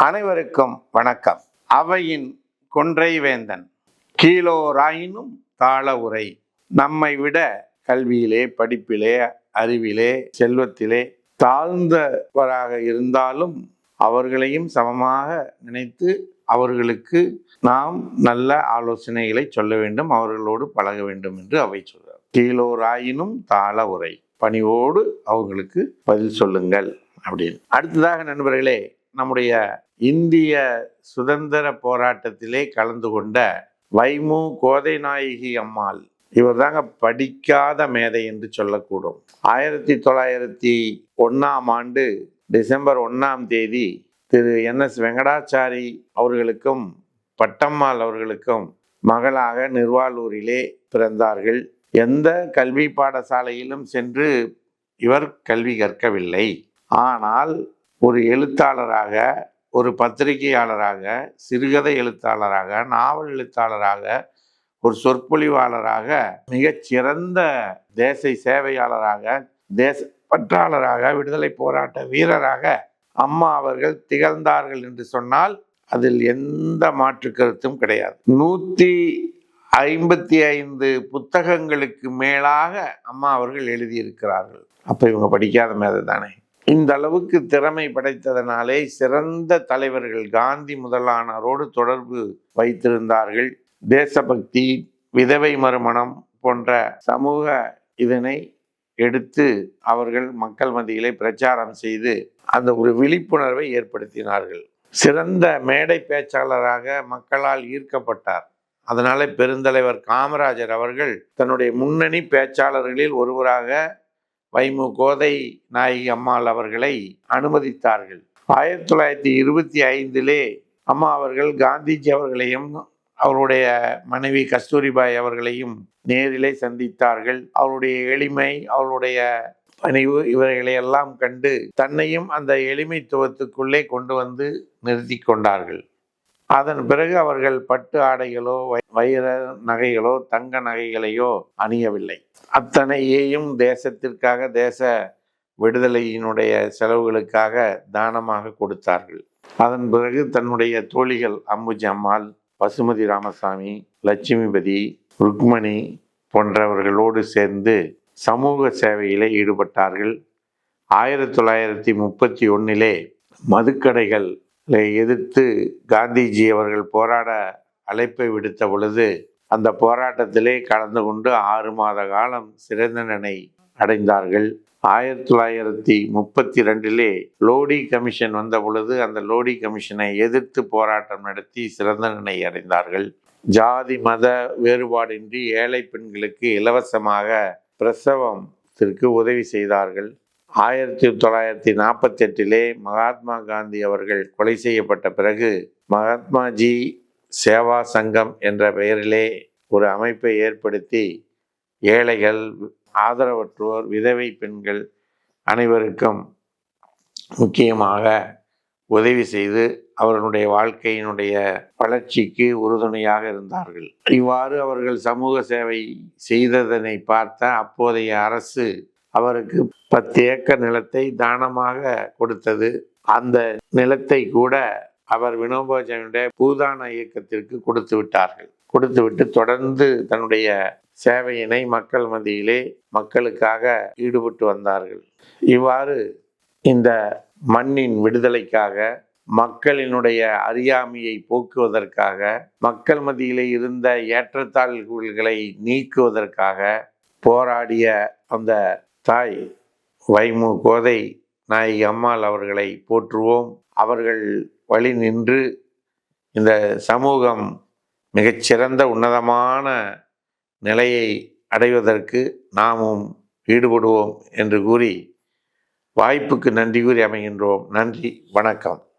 அனைவருக்கும் வணக்கம். அவையின் கொன்றை வேந்தன் கீழோராயினும் தாள உரை. நம்மை விட கல்வியிலே படிப்பிலே அறிவிலே செல்வத்திலே தாழ்ந்தவராக இருந்தாலும் அவர்களையும் சமமாக நினைத்து அவர்களுக்கு நாம் நல்ல ஆலோசனைகளை சொல்ல வேண்டும் அவர்களோடு பழக வேண்டும் என்று அவை சொல்றார் கீழோராயினும் தாள உரை. பணிவோடு அவர்களுக்கு பதில் சொல்லுங்கள் அப்படின்னு. அடுத்ததாக நண்பர்களே நம்முடைய இந்திய சுதந்திர போராட்டத்திலே கலந்து கொண்ட வைமு கோதை நாயகி அம்மாள். இவர் தாங்க படிக்காத மேதை என்று சொல்லக்கூடும். ஆயிரத்தி தொள்ளாயிரத்தி ஒன்றாம் ஆண்டு டிசம்பர் ஒன்றாம் தேதி திரு என் எஸ் வெங்கடாச்சாரி அவர்களுக்கும் பட்டம்மாள் அவர்களுக்கும் மகளாக நிர்வாலூரிலே பிறந்தார்கள். எந்த கல்வி பாடசாலையிலும் சென்று இவர் கல்வி கற்கவில்லை. ஆனால் ஒரு எழுத்தாளராக ஒரு பத்திரிகையாளராக சிறுகதை எழுத்தாளராக நாவல் எழுத்தாளராக ஒரு சொற்பொழிவாளராக மிகச்சிறந்த தேச சேவையாளராக தேச பற்றாளராக விடுதலை போராட்ட வீரராக அம்மா அவர்கள் திகழ்ந்தார்கள் என்று சொன்னால் அதில் எந்த மாற்று கருத்தும் கிடையாது. நூற்றி ஐம்பத்தி ஐந்து புத்தகங்களுக்கு மேலாக அம்மா அவர்கள் எழுதியிருக்கிறார்கள். அப்போ இவங்க படிக்காத மேதை தானே இந்த அளவுக்கு திறமை படைத்ததனாலே சிறந்த தலைவர்கள் காந்தி முதலானோரோடு தொடர்பு வைத்திருந்தார்கள். தேசபக்தி விதவை மறுமணம் போன்ற சமூக இதனை எடுத்து அவர்கள் மக்கள் மத்தியிலே பிரச்சாரம் செய்து அந்த ஒரு விழிப்புணர்வை ஏற்படுத்தினார்கள். சிறந்த மேடை பேச்சாளராக மக்களால் ஈர்க்கப்பட்டார். அதனால பெருந்தலைவர் காமராஜர் அவர்கள் தன்னுடைய முன்னணி பேச்சாளர்களில் ஒருவராக வைமு கோதை நாயகி அம்மாள் அவர்களை அனுமதித்தார்கள். ஆயிரத்தி தொள்ளாயிரத்தி இருபத்தி ஐந்திலே அம்மா அவர்கள் காந்திஜி அவர்களையும் அவருடைய மனைவி கஸ்தூரிபாய் அவர்களையும் நேரிலே சந்தித்தார்கள். அவருடைய எளிமை அவருடைய பணிவு இவர்களை எல்லாம் கண்டு தன்னையும் அந்த எளிமைத்துவத்துக்குள்ளே கொண்டு வந்து நிறுத்தி கொண்டார்கள். அதன் பிறகு அவர்கள் பட்டு ஆடைகளோ வை- வைர நகைகளோ தங்க நகைகளையோ அணியவில்லை. அத்தனையையும் தேசத்திற்காக தேச விடுதலையினுடைய செலவுகளுக்காக தானமாக கொடுத்தார்கள். அதன் பிறகு தன்னுடைய தோழிகள் அம்புஜி அம்மாள் பசுமதி ராமசாமி லட்சுமிபதி ருக்மணி போன்றவர்களோடு சேர்ந்து சமூக சேவையிலே ஈடுபட்டார்கள். ஆயிரத்தி தொள்ளாயிரத்தி முப்பத்தி ஒன்றிலே மதுக்கடைகளை எதிர்த்து காந்திஜி அவர்கள் போராட அழைப்பை விடுத்த பொழுது அந்த போராட்டத்திலே கலந்து கொண்டு ஆறு மாத காலம் சிறந்தனனை அடைந்தார்கள். ஆயிரத்தி தொள்ளாயிரத்தி முப்பத்தி ரெண்டிலே லோடி கமிஷன் வந்த பொழுது அந்த லோடி கமிஷனை எதிர்த்து போராட்டம் நடத்தி சிறந்தனனை அடைந்தார்கள். ஜாதி மத வேறுபாடின்றி ஏழை பெண்களுக்கு இலவசமாக பிரசவத்திற்கு உதவி செய்தார்கள். ஆயிரத்தி தொள்ளாயிரத்தி நாற்பத்தி எட்டிலே மகாத்மா காந்தி அவர்கள் கொலை செய்யப்பட்ட பிறகு மகாத்மாஜி சேவா சங்கம் என்ற பெயரிலே ஒரு அமைப்பை ஏற்படுத்தி ஏழைகள் ஆதரவற்றோர் விதவை பெண்கள் அனைவருக்கும் முக்கியமாக உதவி செய்து அவர்களுடைய வாழ்க்கையினுடைய வளர்ச்சிக்கு உறுதுணையாக இருந்தார்கள். இவ்வாறு அவர்கள் சமூக சேவை செய்ததனை பார்த்த அப்போதைய அரசு அவருக்கு பத்து ஏக்கர் நிலத்தை தானமாக கொடுத்தது. அந்த நிலத்தை கூட அவர் வினோபாஜனுடைய பூதான இயக்கத்திற்கு கொடுத்து விட்டார்கள். கொடுத்துவிட்டு தொடர்ந்து தன்னுடைய சேவையினை மக்கள் மத்தியிலே மக்களுக்காக ஈடுபட்டு வந்தார்கள். இவ்வாறு இந்த மண்ணின் விடுதலைக்காக மக்களினுடைய அறியாமையை போக்குவதற்காக மக்கள் மத்தியிலே இருந்த ஏற்றத்தாழ்வுகளை நீக்குவதற்காக போராடிய அந்த தாய் வைமு கோதை நாயகி அம்மாள் அவர்களை போற்றுவோம். அவர்கள் வழி நின்று இந்த சமூகம் மிகச்சிறந்த உன்னதமான நிலையை அடைவதற்கு நாமும் ஈடுபடுவோம் என்று கூறி வாய்ப்புக்கு நன்றி கூறி அமைகின்றோம். நன்றி. வணக்கம்.